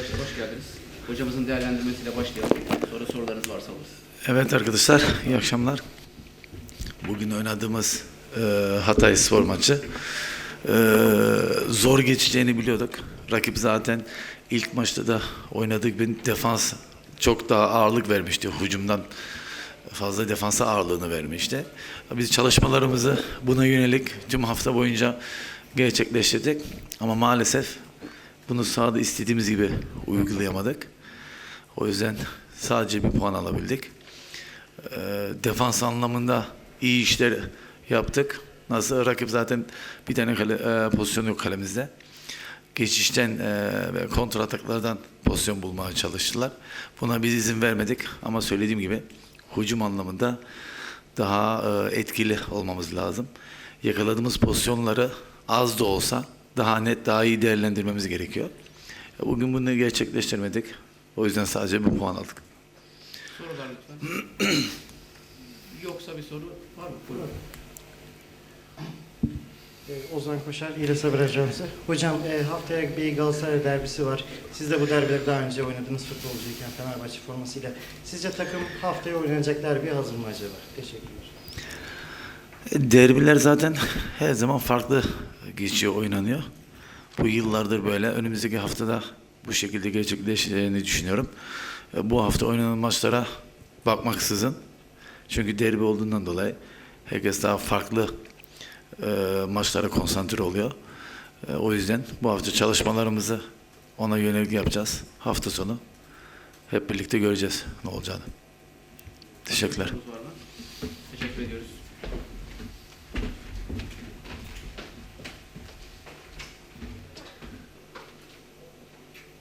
Arkadaşlar hoş geldiniz. Hocamızın değerlendirmesiyle başlayalım. Sonra sorularınız varsa alırız. Evet arkadaşlar, iyi akşamlar. Bugün oynadığımız e, Hatay Spor maçı e, zor geçeceğini biliyorduk. Rakip zaten ilk maçta da oynadık bir defans çok daha ağırlık vermişti. Hücumdan fazla defansa ağırlığını vermişti. Biz çalışmalarımızı buna yönelik tüm hafta boyunca gerçekleştirdik. Ama maalesef bunu sahada istediğimiz gibi uygulayamadık. O yüzden sadece bir puan alabildik. Ee, defans anlamında iyi işler yaptık. Nasıl rakip zaten bir tane kale, e, pozisyon yok kalemizde. Geçişten e, ve kontra ataklardan pozisyon bulmaya çalıştılar. Buna biz izin vermedik ama söylediğim gibi hücum anlamında daha e, etkili olmamız lazım. Yakaladığımız pozisyonları az da olsa daha net, daha iyi değerlendirmemiz gerekiyor. Bugün bunu gerçekleştirmedik. O yüzden sadece bir puan aldık. Sorular lütfen. Yoksa bir soru var mı? Buyurun. Ee, Ozan Koşar, İlyas Haber Ajansı. Hocam e, haftaya bir Galatasaray derbisi var. Siz de bu derbileri daha önce oynadınız futbolcuyken Fenerbahçe formasıyla. Sizce takım haftaya oynanacak derbiye hazır mı acaba? Teşekkürler. Derbiler zaten her zaman farklı geçiyor, oynanıyor. Bu yıllardır böyle. Önümüzdeki haftada bu şekilde gerçekleşeceğini düşünüyorum. E, Bu hafta oynanan maçlara bakmaksızın. Çünkü derbi olduğundan dolayı herkes daha farklı e, maçlara konsantre oluyor. E, o yüzden bu hafta çalışmalarımızı ona yönelik yapacağız. Hafta sonu hep birlikte göreceğiz ne olacağını. Teşekkürler. Teşekkür ediyoruz.